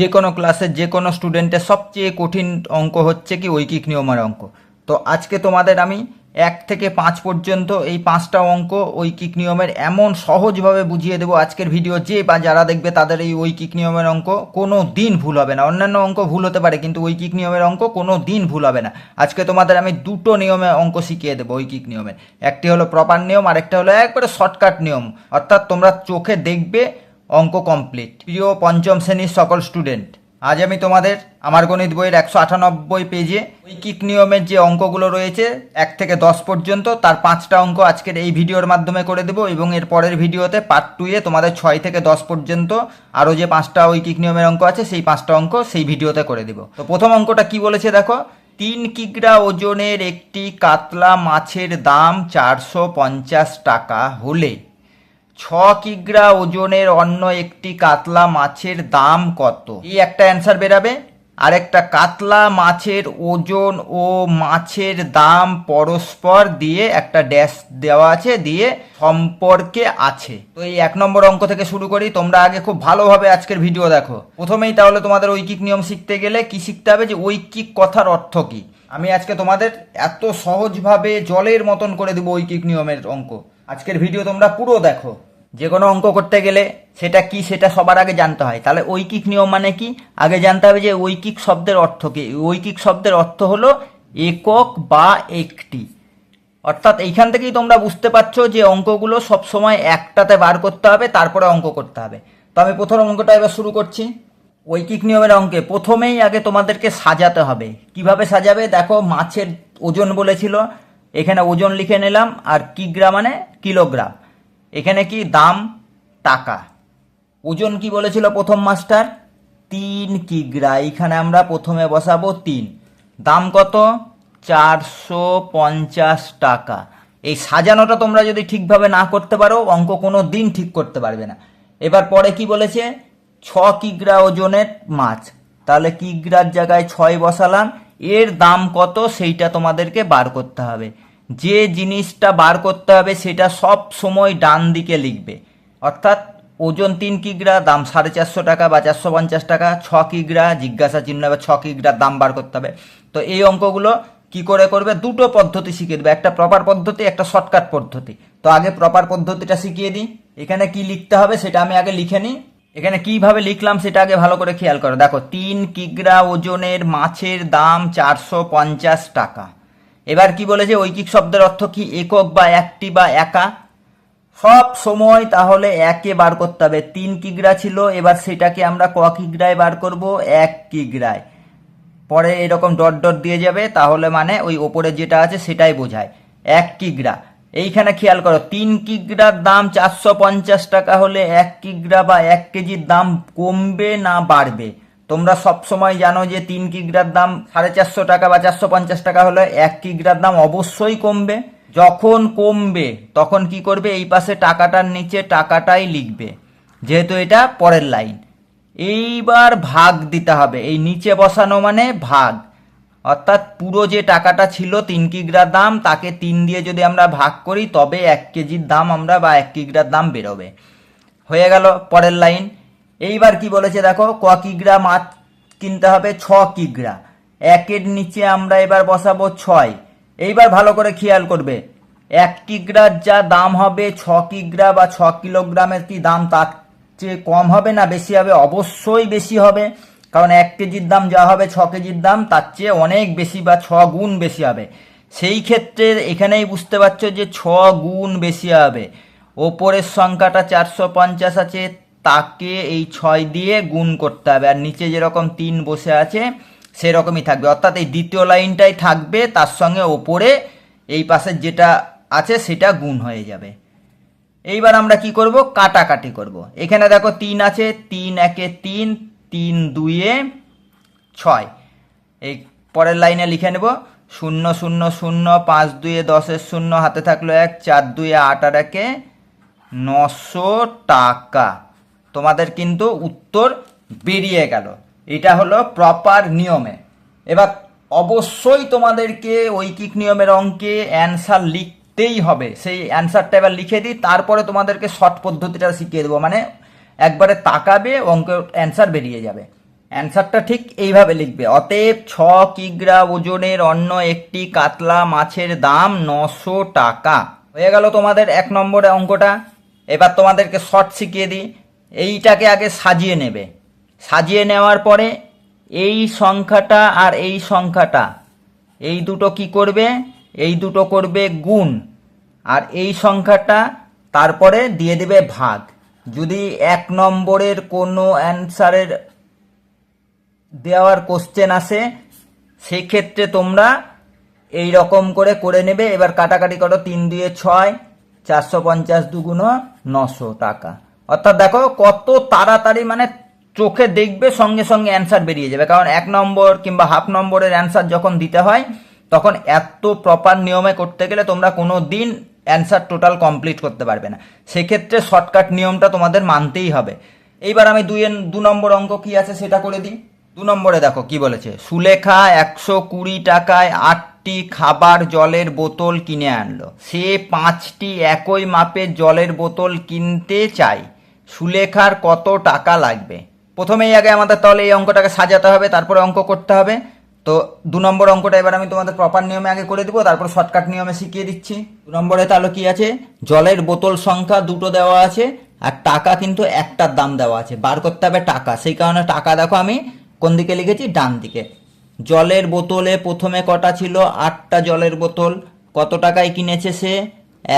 যে কোনো ক্লাসের যে কোনো স্টুডেন্টের সবচেয়ে কঠিন অঙ্ক হচ্ছে কি ঐকিক নিয়মের অঙ্ক। তো আজকে তোমাদের আমি এক থেকে পাঁচ পর্যন্ত এই পাঁচটা অঙ্ক ঐকিক নিয়মের এমন সহজভাবে বুঝিয়ে দেবো আজকের ভিডিও যে বা যারা দেখবে তাদের এই ঐকিক নিয়মের অঙ্ক কোনো দিন ভুল হবে না। অন্যান্য অঙ্ক ভুল হতে পারে, কিন্তু ঐকিক নিয়মের অঙ্ক কোনো দিন ভুল হবে না। আজকে তোমাদের আমি দুটো নিয়মে অঙ্ক শিখিয়ে দেবো ঐকিক নিয়মের। একটি হলো প্রপার নিয়ম আর একটা হলো একবারে শর্টকাট নিয়ম। অর্থাৎ তোমরা চোখে দেখবে অঙ্ক কমপ্লিট প্রিয় পঞ্চম শ্রেণির সকল স্টুডেন্ট আজ আমি তোমাদের আমার গণিত বইয়ের একশো আটানব্বই পেজে ঐকিক নিয়মের যে অঙ্কগুলো রয়েছে, এক থেকে দশ পর্যন্ত, তার পাঁচটা অঙ্ক আজকের এই ভিডিওর মাধ্যমে করে দেবো এবং এর পরের ভিডিওতে পার্ট টুয়ে তোমাদের ছয় থেকে দশ পর্যন্ত আরও যে পাঁচটা ঐকিক নিয়মের অঙ্ক আছে, সেই পাঁচটা অঙ্ক সেই ভিডিওতে করে দেবো। তো প্রথম অঙ্কটা কি বলেছে দেখো? তিন কিগ্রা ওজনের একটি কাতলা মাছের দাম চারশো পঞ্চাশ টাকা হলে। ছ কিগ্রা ওজনের অন্য একটি কাতলা মাছের দাম কত? এই একটা অ্যান্সার বেরাবে। আরেকটা, কাতলা মাছের ওজন ও মাছের দাম পরস্পর দিয়ে একটা ড্যাশ দেওয়া আছে, দিয়ে সম্পর্কে আছে। তো এই এক নম্বর অঙ্ক থেকে শুরু করি। তোমরা আগে খুব ভালোভাবে আজকের ভিডিও দেখো। প্রথমেই তাহলে তোমাদের ঐকিক নিয়ম শিখতে গেলে কি শিখতে হবে যে ঐকিক কথার অর্থ কি? আমি আজকে তোমাদের এত সহজভাবে জলের মতন করে দেবো ঐকিক নিয়মের অঙ্ক। আজকের ভিডিও তোমরা পুরো দেখো। যে কোনো অঙ্ক করতে গেলে সেটা কি সেটা সবার আগে জানতে হয়। তাহলে ঐকিক নিয়ম মানে কি? আগে জানতে হবে যে ঐকিক শব্দের অর্থ কি? ঐকিক শব্দের অর্থ হলো একক বা একটি। অর্থাৎ এইখান থেকেই তোমরা বুঝতে পারছ যে অঙ্কগুলো সবসময় একটাতে বার করতে হবে, তারপরে অঙ্ক করতে হবে। তো আমি প্রথম অঙ্কটা এবার শুরু করছি। ঐকিক নিয়মের অঙ্কে প্রথমেই আগে তোমাদেরকে সাজাতে হবে। কীভাবে সাজাবে? দেখো, মাছের ওজন বলেছিল। এখানে ওজন লিখে নিলাম, আর কিগ্রা মানে কিলোগ্রাম। এখানে কি দাম? টাকা। ওজন কি বলেছিল প্রথম মাস্টার? তিন কিগ্রা। এখানে আমরা প্রথমে বসাবো তিন। দাম কত? চারশো পঞ্চাশ টাকা। এই সাজানোটা তোমরা যদি ঠিকভাবে না করতে পারো, অঙ্ক কোনো দিন ঠিক করতে পারবে না। এবার পরে কি বলেছে? ছ কিগ্রা ওজনের মাছ। তাহলে কিগ্রার জায়গায় ছয় বসালাম। এর দাম কত? সেইটা তোমাদেরকে বার করতে হবে। যে জিনিসটা বার করতে হবে সেটা সব সময় ডান দিকে লিখবে। অর্থাৎ ওজন তিন কিগ্রা, দাম সাড়ে চারশো টাকা বা চারশো পঞ্চাশ টাকা, ছ কিগ্রা, জিজ্ঞাসা চিহ্ন বা ছ কিগ্রার দাম বার করতে হবে। তো এই অঙ্কগুলো কি করে করবে? দুটো পদ্ধতি শিখিয়ে দেবে। একটা প্রপার পদ্ধতি, একটা শর্টকাট পদ্ধতি। তো আগে প্রপার পদ্ধতিটা শিখিয়ে দিই। এখানে কি লিখতে হবে সেটা আমি আগে লিখে নিই। এখানে কীভাবে লিখলাম সেটা আগে ভালো করে খেয়াল করো। দেখো, তিন কিগ্রা ওজনের মাছের দাম চারশো পঞ্চাশ টাকা। এবার কি বলেছে? ঐকিক শব্দের অর্থ কি? একক বা একটি বা একা? সব সময় তাহলে একে বার করতে হবে। তিন কিগ্রা ছিল, এবার সেটাকে আমরা ক কিগ্রায় বার করব? এক কিগ্রায় পরে এরকম ডট ডট দিয়ে যাবে, তাহলে মানে ওই ওপরে যেটা আছে সেটাই বোঝায়। এক কিগ্রা এইখানে খেয়াল করো, তিন কিগ্রার দাম চারশো পঞ্চাশ টাকা হলে এক কিগ্রা বা এক কেজির দাম কমবে না বাড়বে। তোমরা সব সময় জানো যে তিন কিগ্রার দাম সাড়ে চারশো টাকা বা চারশো পঞ্চাশ টাকা হলে এক কিগ্রার দাম অবশ্যই কমবে। যখন কমবে, তখন কি করবে? এই পাশে টাকাটার নিচে টাকাটাই লিখবে। যেহেতু এটা পরের লাইন। এইবার ভাগ দিতে হবে। এই নিচে বসানো মানে ভাগ। অর্থাৎ পুরো যে টাকাটা ছিল তিন কিগ্রার দাম, তাকে তিন দিয়ে যদি আমরা ভাগ করি, তবে এক কেজির দাম আমরা বা এক কিগ্রার দাম বেরোবে। হয়ে গেল পরের লাইন। এইবার কি বলেছে দেখো, ক কিগ্রা মাছ কিনতে হবে, ছ কিগ্রা। একের নিচে আমরা এবার বসাবো ছয়। এইবার ভালো করে খেয়াল করবে। এক কিগ্রার যা দাম হবে, ছ কিগ্রা বা ছ কিলোগ্রামের কি দাম তার চেয়ে কম হবে না বেশি হবে? অবশ্যই বেশি হবে। কারণ এক কেজির দাম যা হবে, ছ কেজির দাম তার চেয়ে অনেক বেশি বা ছ গুণ বেশি হবে। সেই ক্ষেত্রে এখানেই বুঝতে পারছ যে ছ গুণ বেশি হবে। ওপরের সংখ্যাটা চারশো পঞ্চাশ আছে তাকে এই ছয় দিয়ে গুণ করতে হবে। আর নিচে যেরকম তিন বসে আছে, সেরকমই থাকবে। অর্থাৎ এই দ্বিতীয় লাইনটাই থাকবে, তার সঙ্গে ওপরে এই পাশের যেটা আছে, সেটা গুণ হয়ে যাবে। এইবার আমরা কি করব? কাটাকাটি করব। এখানে দেখো তিন আছে, তিন একে তিন তিন দুইয়ে ছয়। এই পরের লাইনে লিখে নেব। শূন্য শূন্য শূন্য, পাঁচ দুইয়ে দশের শূন্য, হাতে থাকল এক, চার দুইয়ে আট আর একে নশো টাকা। তোমাদের কিন্তু উত্তর বেরিয়ে গেল। এটা হলো প্রপার নিয়মে। এবার অবশ্যই তোমাদেরকে ঐকিক নিয়মের অঙ্কে অ্যান্সার লিখতেই হবে। সেই অ্যান্সারটা এবার লিখে দিই, তারপরে তোমাদেরকে শর্ট পদ্ধতিটা শিখিয়ে দেবো। মানে একবারে তাকাবে অঙ্কের অ্যান্সার বেরিয়ে যাবে। অ্যান্সারটা ঠিক এইভাবে লিখবে, অতএব ছ কিগ্রা ওজনের অন্য একটি কাতলা মাছের দাম নশো টাকা। হয়ে গেল তোমাদের এক নম্বরে অঙ্কটা। এবার তোমাদেরকে শর্ট শিখিয়ে দিই। এইটাকে আগে সাজিয়ে নেবে। সাজিয়ে নেওয়ার পরে এই সংখ্যাটা আর এই সংখ্যাটা, এই দুটো কি করবে? এই দুটো করবে গুণ। আর এই সংখ্যাটা তারপরে দিয়ে দেবে ভাগ। যদি এক নম্বরের কোনো অ্যান্সারের দেওয়ার কোশ্চেন আসে সেই ক্ষেত্রে তোমরা এই রকম করে করে নেবে। এবার কাটাকাটি করো, তিন দিয়ে ছয়, চারশো পঞ্চাশ দুগুণ নশো টাকা। অর্থাৎ দেখো কত তাড়াতাড়ি মানে চোখে দেখবে, সঙ্গে সঙ্গে অ্যান্সার বেরিয়ে যাবে। কারণ এক নম্বর কিংবা হাফ নম্বরের অ্যান্সার যখন দিতে হয়, তখন এত প্রপার নিয়মে করতে গেলে তোমরা কোনো দিন অ্যান্সার টোটাল কমপ্লিট করতে পারবে না। সেক্ষেত্রে শর্টকাট নিয়মটা তোমাদের মানতেই হবে। এইবার আমি দুই দু নম্বর অঙ্ক কি আছে সেটা করে দিই। দু নম্বরে দেখো কি বলেছে, সুলেখা একশো কুড়ি টাকায় আটটি খাবার জলের বোতল কিনে আনলো। সে পাঁচটি একই মাপের জলের বোতল কিনতে চাই সুলেখার কত টাকা লাগবে? প্রথমেই আগে আমাদের তাহলে এই অঙ্কটাকে সাজাতে হবে, তারপরে অঙ্ক করতে হবে। তো দু নম্বর অঙ্কটা এবার আমি তোমাদের প্রপার নিয়মে আগে করে দিব, তারপর শর্টকাট নিয়মে শিখিয়ে দিচ্ছি। দু নম্বরে তাহলে কি আছে? জলের বোতল সংখ্যা দুটো দেওয়া আছে, আর টাকা কিন্তু একটার দাম দেওয়া আছে। বার করতে হবে টাকা। সেই কারণে টাকা দেখো আমি কোন দিকে লিখেছি? ডান দিকে। জলের বোতলে প্রথমে কটা ছিল? আটটা জলের বোতল। কত টাকায় কিনেছে সে?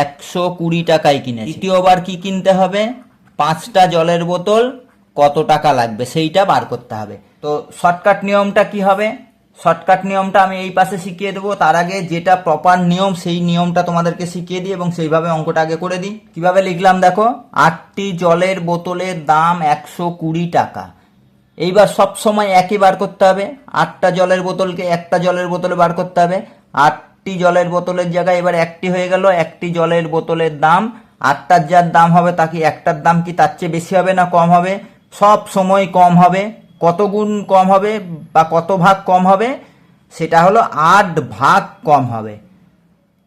একশো কুড়ি টাকায় কিনেছে। দ্বিতীয়বার কি কিনতে হবে? পাঁচটা জলের বোতল কত টাকা লাগবে সেইটা বার করতে হবে। তো শর্টকাট নিয়মটা কি হবে? শর্টকাট নিয়মটা আমি এই পাশে শিখিয়ে দেবো। তার আগে যেটা প্রপার নিয়ম, সেই নিয়মটা তোমাদেরকে শিখিয়ে দিই এবং সেইভাবে অঙ্কটা আগে করে দিই। কীভাবে লিখলাম দেখো? আটটি জলের বোতলের দাম একশো কুড়ি টাকা। এইবার সব সময় একই বার করতে হবে। আটটা জলের বোতলকে একটা জলের বোতলে বার করতে হবে। আটটি জলের বোতলের জায়গায় এবার একটি হয়ে গেল। একটি জলের বোতলের দাম আটটার যার দাম হবে তা কি একটার দাম কি তার চেয়ে বেশি হবে না কম হবে? সব সময় কম হবে। কত গুণ কম হবে বা কত ভাগ কম হবে? সেটা হলো আট ভাগ কম হবে।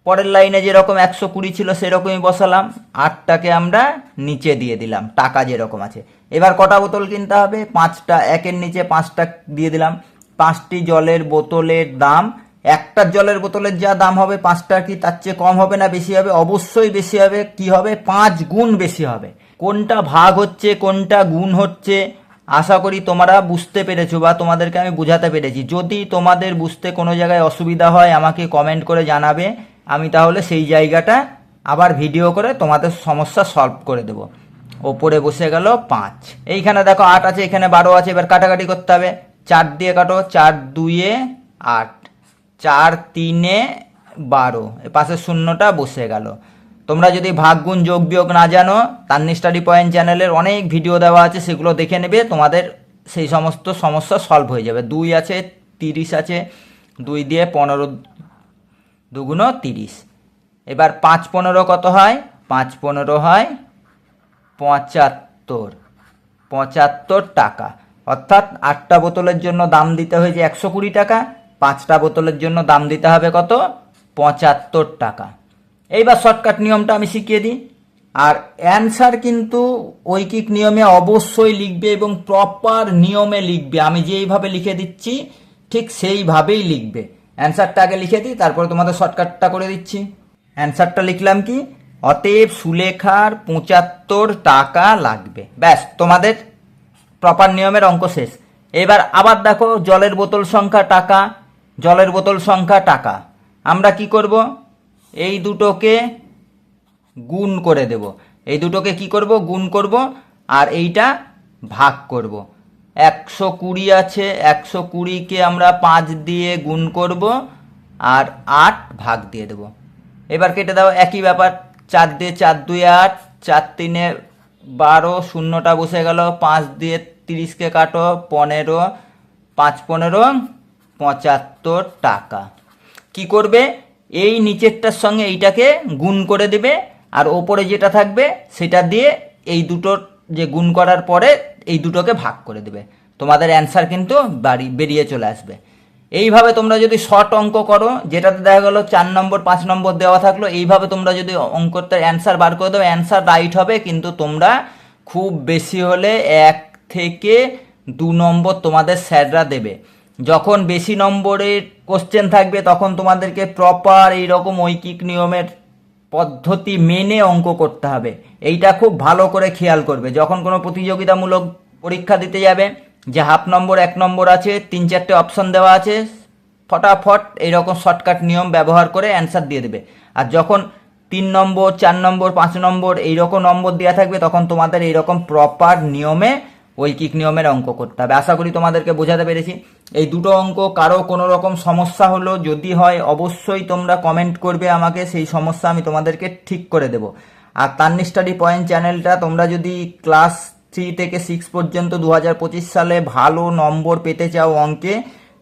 পরের লাইনে যেরকম একশো কুড়ি ছিল সেরকমই বসালাম। আটটাকে আমরা নিচে দিয়ে দিলাম। টাকা যেরকম আছে। এবার কটা বোতল কিনতে হবে? পাঁচটা। একের নিচে পাঁচটা দিয়ে দিলাম। পাঁচটি জলের বোতলের দাম একটা জলের বোতলের যা দাম হবে পাঁচটা কি তার চেয়ে কম হবে না বেশি হবে? অবশ্যই বেশি হবে। কি হবে? পাঁচ গুণ বেশি হবে। কোনটা ভাগ হচ্ছে, কোনটা গুণ হচ্ছে? আশা করি তোমরা বুঝতে পেরেছ বা তোমাদেরকে আমি বোঝাতে পেরেছি। যদি তোমাদের বুঝতে কোনো জায়গায় অসুবিধা হয়, আমাকে কমেন্ট করে জানাবে। আমি তাহলে সেই জায়গাটা আবার ভিডিও করে তোমাদের সমস্যা সলভ করে দেব। ওপরে বসে গেল পাঁচ। এইখানে দেখো আট আছে, এখানে বারো আছে। এবার কাটাকাটি করতে হবে। চার দিয়ে কাটো, চার দুইয়ে আট। চার তিনে বারো। পাশে শূন্যটা বসে গেল। তোমরা যদি ভাগ গুণ যোগ বিয়োগ না জানো তান্নি স্টাডি পয়েন্ট চ্যানেলের অনেক ভিডিও দেওয়া আছে, সেগুলো দেখে নেবে, তোমাদের সেই সমস্ত সমস্যা সলভ হয়ে যাবে। দুই আছে তিরিশ আছে, দুই দিয়ে পনেরো দুগুণ তিরিশ। এবার পাঁচ পনেরো কত হয়? পাঁচ পনেরো হয় পঁচাত্তর। পঁচাত্তর টাকা। অর্থাৎ আটটা বোতলের জন্য দাম দিতে হয়েছে একশো কুড়ি টাকা। পাঁচটা বোতলের জন্য দাম দিতে হবে কত? পঁচাত্তর টাকা। এইবার শর্টকাট নিয়মটা আমি শিখিয়ে দিই। আর অ্যান্সার কিন্তু ঐকিক নিয়মে অবশ্যই লিখবে এবং প্রপার নিয়মে লিখবে। আমি যেইভাবে লিখে দিচ্ছি, ঠিক সেইভাবেই লিখবে। অ্যান্সারটা আগে লিখে দিই, তারপরে তোমাদের শর্টকাটটা করে দিচ্ছি। অ্যান্সারটা লিখলাম কি? অতএব সুলেখার পঁচাত্তর টাকা লাগবে। ব্যাস, তোমাদের প্রপার নিয়মের অঙ্ক শেষ। এবার আবার দেখো জলের বোতল সংখ্যা টাকা। জলের বোতল সংখ্যা টাকা। আমরা কি করব? এই দুটোকে গুণ করে দেব। এই দুটোকে কি করব? গুণ করব আর এইটা ভাগ করব। একশো কুড়ি আছে, একশো কুড়িকে আমরা পাঁচ দিয়ে গুণ করব আর আট ভাগ দিয়ে দেব। এবার কেটে দাও, একই ব্যাপার। চার দিয়ে চার, দুই আট, চার তিনে বারো, শূন্যটা বসে গেল। পাঁচ দিয়ে তিরিশকে কাটো, পনেরো, পাঁচ পনেরো পঁচাত্তর টাকা। কি করবে? এই নিচেরটার সঙ্গে এইটাকে গুণ করে দেবে, আর ওপরে যেটা থাকবে সেটা দিয়ে এই দুটোর যে গুণ করার পরে এই দুটোকে ভাগ করে দেবে। তোমাদের অ্যান্সার কিন্তু বাড়ি, বেরিয়ে চলে আসবে। এইভাবে তোমরা যদি শর্ট অঙ্ক করো, যেটাতে দেখা গেলো চার নম্বর, পাঁচ নম্বর দেওয়া থাকল, এইভাবে তোমরা যদি অঙ্কটার অ্যান্সার বার করে দেবে অ্যান্সার রাইট হবে, কিন্তু তোমরা খুব বেশি হলে এক থেকে দু নম্বর তোমাদের স্যাররা দেবে। যখন বেশি নম্বরের কোশ্চেন থাকবে, তখন তোমাদেরকে প্রপার এইরকম ঐকিক নিয়মের পদ্ধতি মেনে অঙ্ক করতে হবে। এইটা খুব ভালো করে খেয়াল করবে। যখন কোনো প্রতিযোগিতামূলক পরীক্ষা দিতে যাবে, যে হাফ নম্বর এক নম্বর আছে, তিন চারটে অপশন দেওয়া আছে, ফটাফট এইরকম শর্টকাট নিয়ম ব্যবহার করে অ্যান্সার দিয়ে দেবে। আর যখন তিন নম্বর, চার নম্বর, পাঁচ নম্বর এইরকম নম্বর দেওয়া থাকবে, তখন তোমাদের এইরকম প্রপার নিয়মে ঐকিক নিয়মের অঙ্ক করতে হবে। আশা করি তোমাদেরকে বোঝাতে পেরেছি। এই দুটো অঙ্ক কারও কোনো রকম সমস্যা হলো, যদি হয় অবশ্যই তোমরা কমেন্ট করবে আমাকে, সেই সমস্যা আমি তোমাদেরকে ঠিক করে দেব। আর তান্নি স্টাডি পয়েন্ট চ্যানেলটা তোমরা যদি ক্লাস থ্রি থেকে সিক্স পর্যন্ত দু হাজার পঁচিশ সালে ভালো নম্বর পেতে চাও অঙ্কে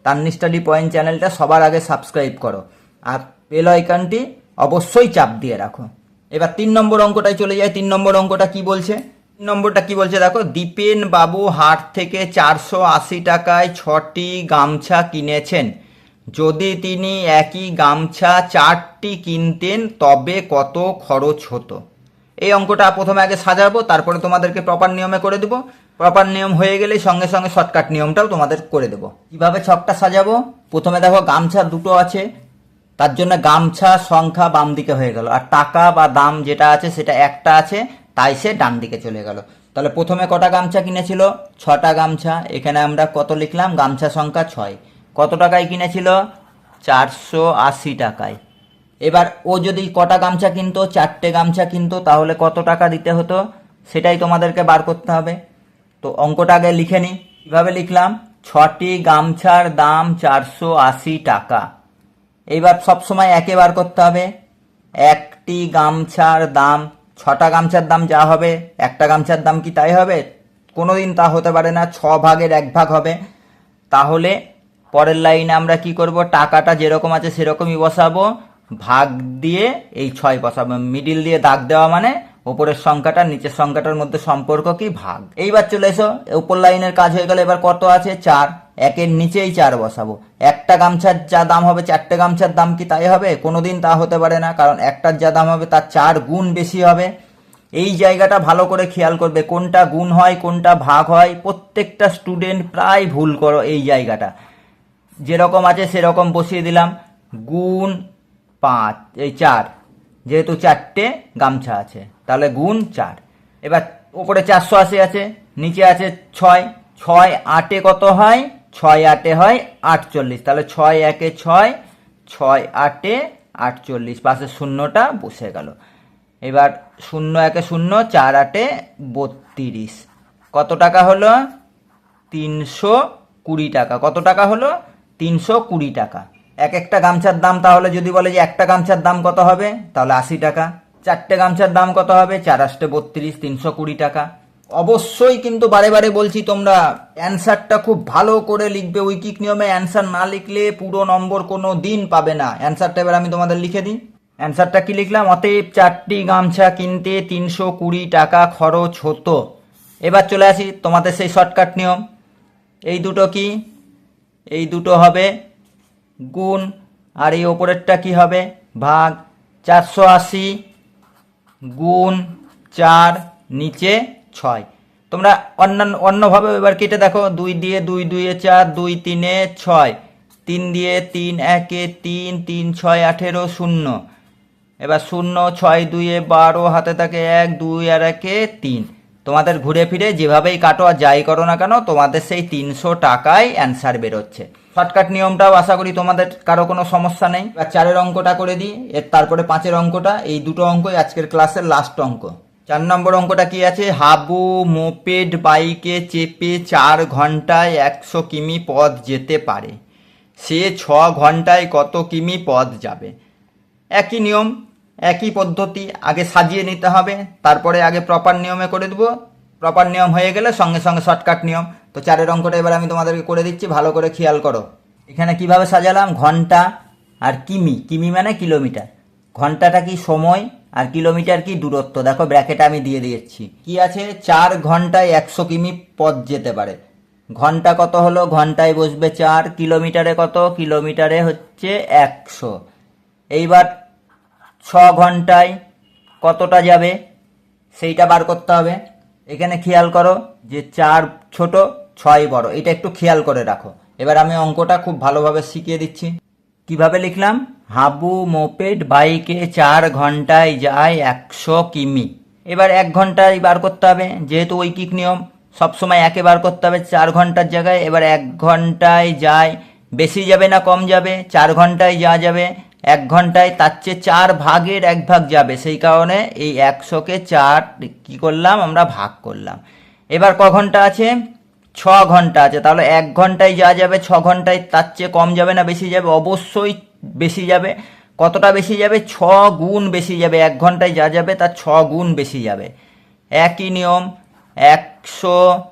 তান্নি স্টাডি পয়েন্ট চ্যানেলটা সবার আগে সাবস্ক্রাইব করো। আর বেল আইকনটি অবশ্যই চাপ দিয়ে রাখো। এবার তিন নম্বর অঙ্কটায় চলে যায় তিন নম্বর অঙ্কটা কি বলছে? নম্বরটা কি বলছে? দেখো, দীপেন বাবু হাট থেকে চারশো আশি টাকায় ছটি গামছা কিনেছেন। যদি তিনি একই গামছা চারটি কিনতেন, তবে কত খরচ হতো? এই অঙ্কটা প্রথমে আগে সাজাবো, তারপরে তোমাদেরকে প্রপার নিয়মে করে দেবো। প্রপার নিয়ম হয়ে গেলে সঙ্গে সঙ্গে শর্টকাট নিয়মটাও তোমাদের করে দেবো। কীভাবে ছকটা সাজাবো? প্রথমে দেখো, গামছা দুটো আছে, তার জন্য গামছা সংখ্যা বাম দিকে হয়ে গেল। আর টাকা বা দাম যেটা আছে, সেটা একটা আছে। তাই সে ডান দিকে চলে গেল। তাহলে প্রথমে কটা গামছা কিনেছিল? ছটা গামছা। এখানে আমরা কত লিখলাম? গামছা সংখ্যা ছয়। কত টাকায় কিনেছিল? চারশো আশি টাকায়। এবার ও যদি কটা গামছা কিনতো, চারটে গামছা কিনতো, তাহলে কত টাকা দিতে হতো? সেটাই তোমাদেরকে বার করতে হবে। তো অঙ্কটা আগে লিখে নিই। কীভাবে লিখলাম? ছটি গামছার দাম চারশো আশি টাকা। এইবার সব সময় একে বার করতে হবে। একটি গামছার দাম ছটা গামছার দাম যা হবে, একটা গামছার দাম কি তাই হবে? কোনো দিন তা হতে পারে না, ছ ভাগের এক ভাগ হবে। তাহলে পরের লাইনে আমরা কি করব? টাকাটা যেরকম আছে সেরকমই বসাবো। ভাগ দিয়ে এই ছয় বসাবো, মিডিল দিয়ে দাগ দেওয়া মানে ওপরের সংখ্যাটা, নিচের সংখ্যাটার মধ্যে সম্পর্ক কি? ভাগ। এইবার চলে এসো উপর লাইনের কাজ হয়ে গেল, এবার কত আছে? চার। একের নিচেই চার বসাবো। একটা গামছার যা দাম হবে, চারটে গামছার দাম কি তাই হবে? কোনোদিন তা হতে পারে না, কারণ একটার যা দাম হবে, তার চার গুণ বেশি হবে। এই জায়গাটা ভালো করে খেয়াল করবে, কোনটা গুণ হয়, কোনটা ভাগ হয়। প্রত্যেকটা স্টুডেন্ট প্রায় ভুল করো এই জায়গাটা। যেরকম আছে, সেরকম বসিয়ে দিলাম। গুণ পাঁচ, এই চার। যেহেতু চারটে গামছা আছে। তাহলে গুণ চার। এবার ওপরে চারশো আশি আছে, নিচে আছে ছয়। ছয় আটে কত হয়? ছয় আটে হয় আটচল্লিশ। তাহলে ছয় একে ছয় ছয় আটে আটচল্লিশ। পাশে শূন্যটা বসে গেল। এবার শূন্য একে শূন্য, চার আটে বত্রিশ। কত টাকা হলো? তিনশো কুড়ি টাকা। কত টাকা হলো? তিনশো কুড়ি টাকা। এক একটা গামছার দাম তাহলে যদি বলে যে একটা গামছার দাম কত হবে? তাহলে আশি টাকা। চারটে গামছার দাম কত হবে? চার আষ্টে বত্রিশ, তিনশো কুড়ি টাকা। অবশ্যই কিন্তু বারে বারে বলছি তোমরা, অ্যান্সারটা খুব ভালো করে লিখবে। উইকিক নিয়মে অ্যান্সার না লিখলে পুরো নম্বর কোনো দিন পাবে না। অ্যান্সারটা এবার আমি তোমাদের লিখে দিই। অ্যান্সারটা কি লিখলাম? অতএব চারটি গামছা কিনতে তিনশো কুড়ি টাকা খরচ হতো। এবার চলে আসি তোমাদের সেই শর্টকাট নিয়ম। এই দুটো কি? এই দুটো হবে গুণ, আর এই ওপরেরটা কি হবে? ভাগ। চারশো আশি গুণ চার, নিচে ছয়। তোমরা অন্যান্য অন্যভাবে এবার কেটে দেখো। দুই দিয়ে দুই, দুইয়ে চার, দুই তিনে ছয়। তিন দিয়ে তিন, একে তিন তিন, ছয়, আঠেরো, শূন্য। এবার শূন্য, ছয়, দুইয়ে বারো, হাতে থাকে এক, দুই, আর একে তিন। তোমাদের ঘুরে ফিরে যেভাবেই কাটো আর যাই করো না কেন, তোমাদের সেই তিনশো টাকায় অ্যান্সার বেরোচ্ছে। শর্টকাট নিয়মটাও আশা করি তোমাদের কারও কোনো সমস্যা নেই। এবার চারের অঙ্কটা করে দিই, এর তারপরে পাঁচের অঙ্কটা। এই দুটো অঙ্কই আজকের ক্লাসের লাস্ট অঙ্ক। চার নম্বর অঙ্কটা কি আছে? হাবু, মোপেড, বাইকে চেপে চার ঘন্টায় একশো কিমি পথ যেতে পারে। সে ছ ঘন্টায় কত কিমি পথ যাবে? একই নিয়ম, একই পদ্ধতি, আগে সাজিয়ে নিতে হবে, তারপরে আগে প্রপার নিয়মে করে দেবো। প্রপার নিয়ম হয়ে গেলে সঙ্গে সঙ্গে শর্টকাট নিয়ম। তো চারের অঙ্কটা এবার আমি তোমাদেরকে করে দিচ্ছি, ভালো করে খেয়াল করো। এখানে কীভাবে সাজালাম? ঘণ্টা আর কিমি। কিমি মানে কিলোমিটার। ঘন্টাটা কি সময় আর কিলোমিটার কি দূরত্ব? দেখো ব্র্যাকেট আমি দিয়ে দিয়েছি। কি আছে? চার ঘন্টায় একশো কিমি পথ যেতে পারে। ঘণ্টা কত হলো? ঘন্টায় বসবে চার, কিলোমিটারে কত? কিলোমিটারে হচ্ছে একশো। এইবার ছ ঘন্টায় কতটা যাবে? সেইটা বার করতে হবে। এখানে খেয়াল করো যে চার ছোট ছয় বড়, এটা একটু খেয়াল করে রাখো। এবার আমি অঙ্কটা খুব ভালোভাবে শিখিয়ে দিচ্ছি। কীভাবে লিখলাম? হাবু মোপেড বাইকে চার ঘন্টায় যায় একশো কিমি। এবার এক ঘন্টায় বার করতে হবে, যেহেতু ঐকিক নিয়ম, সবসময় একে বার করতে হবে চার ঘণ্টার জায়গায়। এবার এক ঘন্টায় যায়, বেশি যাবে না কম যাবে, চার ঘন্টায় যা যাবে, এক ঘন্টায় তার চেয়ে চার ভাগের এক ভাগ যাবে। সেই কারণে এই একশোকে চার কি করলাম? আমরা ভাগ করলাম। এবার ক ঘণ্টা আছে? ছ ঘণ্টা আছে, তাহলে এক ঘন্টায় যা যাবে, ছ ঘন্টায় তার চেয়ে কম যাবে না বেশি যাবে? অবশ্যই বেশি যাবে। কতটা বেশি যাবে? ছ গুণ বেশি যাবে। এক ঘন্টায় যা যাবে, তার ছ গুণ বেশি যাবে। একই নিয়ম, একশো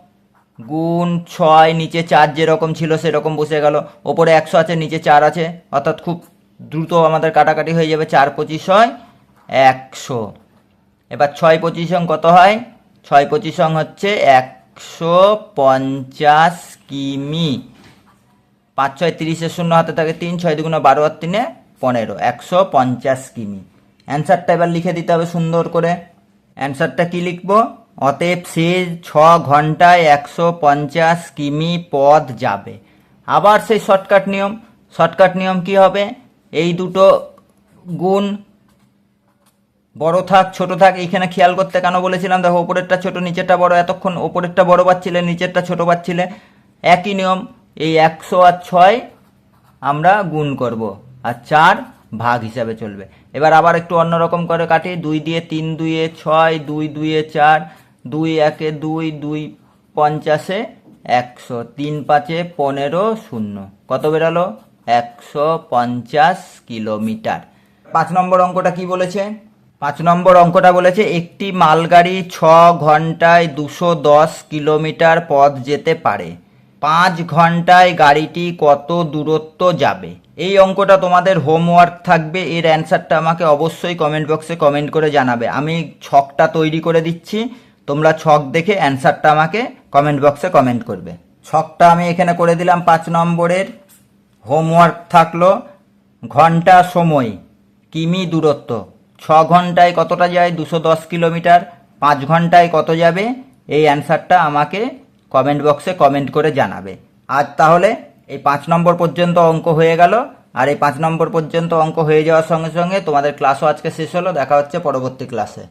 গুণ ছয়, নিচে চার যেরকম ছিল সেরকম বসে গেল। ওপরে একশো আছে, নিচে চার আছে। অর্থাৎ খুব দ্রুত আমাদের কাটাকাটি হয়ে যাবে। চার পঁচিশ হয় একশো। এবার ছয় পঁচিশ কত হয়? ছয় পঁচিশ হচ্ছে একশো পঞ্চাশ কিমি। পাঁচ ছয় তিরিশের শূন্য হাতে থাকে তিন, ছয় দুগুণ বারো আর তিনে পনেরো। একশো পঞ্চাশ কিমি। অ্যান্সারটা এবার লিখে দিতে হবে সুন্দর করে। অ্যান্সারটা কি লিখব? অতএব সে ছ ঘন্টায় একশো পঞ্চাশ কিমি পথ যাবে। আবার সেই শর্টকাট নিয়ম। শর্টকাট নিয়ম কি হবে? এই দুটো গুণ বড় থাক, ছোট থাক, এইখানে খেয়াল করতে কেন বলেছিলাম? দেখো, ওপরেরটা ছোট, নিচেরটা বড়। এতক্ষণ ওপরেরটা বড় পাচ্ছিলে, নিচেরটা ছোট পাচ্ছিলে। একই নিয়ম, এই একশো আর ছয় আমরা গুণ করব আর চার ভাগ হিসাবে চলবে। এবার আবার একটু অন্যরকম করে কাটি। দুই দিয়ে তিন দুইয়ে ছয়, দুই দুইয়ে চার, দুই একে দুই দুই পঞ্চাশে একশো, তিন পাঁচে পনেরো শূন্য। কত বেরালো? একশো পঞ্চাশ কিলোমিটার। পাঁচ নম্বর অঙ্কটা কি বলেছে? পাঁচ নম্বর অঙ্কটা বলেছে, একটি মালগাড়ি ছ ঘন্টায় দুশো দশ কিলোমিটার পথ যেতে পারে। পাঁচ ঘন্টায় গাড়িটি কত দূরত্ব যাবে? এই অঙ্কটা তোমাদের হোমওয়ার্ক থাকবে, এর অ্যান্সারটা আমাকে অবশ্যই কমেন্ট বক্সে কমেন্ট করে জানাবে। আমি ছকটা তৈরি করে দিচ্ছি, তোমরা ছক দেখে অ্যান্সারটা আমাকে কমেন্ট বক্সে কমেন্ট করবে। ছকটা আমি এখানে করে দিলাম পাঁচ নম্বরের হোমওয়ার্ক থাকল, ঘণ্টা সময়, কিমি দূরত্ব। ছ ঘন্টায় কতটা যায়? দুশো দশ কিলোমিটার। পাঁচ ঘন্টায় কত যাবে? এই অ্যান্সারটা আমাকে কমেন্ট বক্সে কমেন্ট করে জানাবে। আজ তাহলে এই পাঁচ নম্বর পর্যন্ত অঙ্ক হয়ে গেল। আর এই পাঁচ নম্বর পর্যন্ত অঙ্ক হয়ে যাওয়ার সঙ্গে সঙ্গে তোমাদের ক্লাসও আজকে শেষ হলো। দেখা হচ্ছে পরবর্তী ক্লাসে